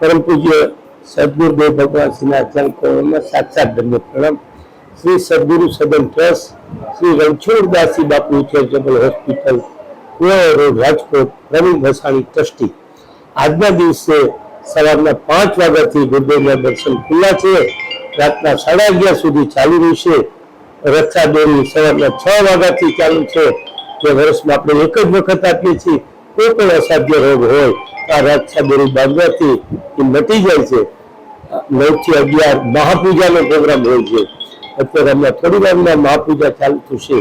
પરમ પૂજ્ય સદગુરુદેવ ભગવાનશ્રીના ચરણોમાં સાક્ષાત ધન્ય પ્રણામ. શ્રી સદગુરુ સદન trust, Shri Ranchhoddasji Bapu charitable hospital road, Rajkot, Pravin Bhasani trustee. આજના દિવસે સવારના પાંચ વાગ્યાથી ગુરુદેવના દર્શન ખુલ્લા છે. રાતના સાડા અગિયાર સુધી ચાલુ રહેશે. રક્ષા દોરી સવારના છ વાગ્યાથી ચાલુ છે. જે વર્ષમાં આપણે એક જ વખત આપીએ છીએ. કોઈ પણ અસાધ્ય રોગ હોય, આ દોરી બાંધવાથી એ મટી જાય છે. નવથી અગિયાર મહાપૂજાનો પ્રોગ્રામ હોય છે. અત્યારે હમણાં થોડી વારમાં મહાપૂજા ચાલુ થશે.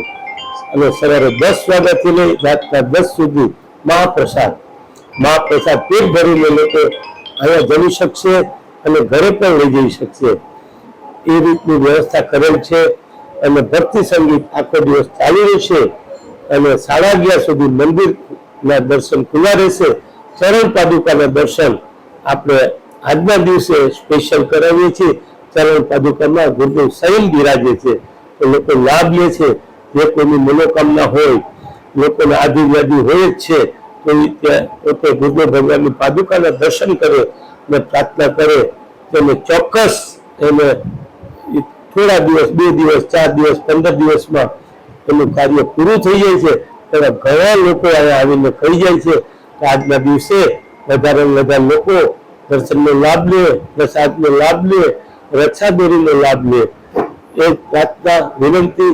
અને સવારે દસ વાગ્યાથી લઈ રાતના દસ સુધી મહાપ્રસાદ. મહાપ્રસાદ પેટ ભરીને લોકો અહીંયા જમી શકશે અને ઘરે પણ લઈ જઈ શકશે. એ રીતની વ્યવસ્થા કરેલ છે અને ભક્તિ સંગીત આખો દિવસ ચાલુ રહેશે. અને સાડા અગિયાર સુધી મંદિરના દર્શન ખુલ્લા રહેશે. ચરણ પાદુકાના દર્શન આપણે આજના દિવસે સ્પેશિયલ કરાવીએ છીએ. ચરણ પાદુકામાં ગુરુદેવ સ્વયં બિરાજે છે. તો લોકો લાભ લે છે. જે કોઈની મનોકામના હોય, લોકોને આદિ વ્યાધિ હોય જ છે, તો ત્યાં પોતે ગુરુદેવ ભગવાનની પાદુકાના દર્શન કરે અને પ્રાર્થના કરે. તેને ચોક્કસ એને થોડા દિવસ, બે દિવસ, ચાર દિવસ, પંદર દિવસમાં એનું કાર્ય પૂરું થઈ જાય છે. એવા ઘણા લોકો અહીંયા આવીને કહી જાય છે. આજના દિવસે વધારે વધારે લોકો દર્શનનો લાભ લે, પ્રસાદનો લાભ લે રક્ષાદોરીનો લાભ લે. એ પ્રાર્થના વિનંતી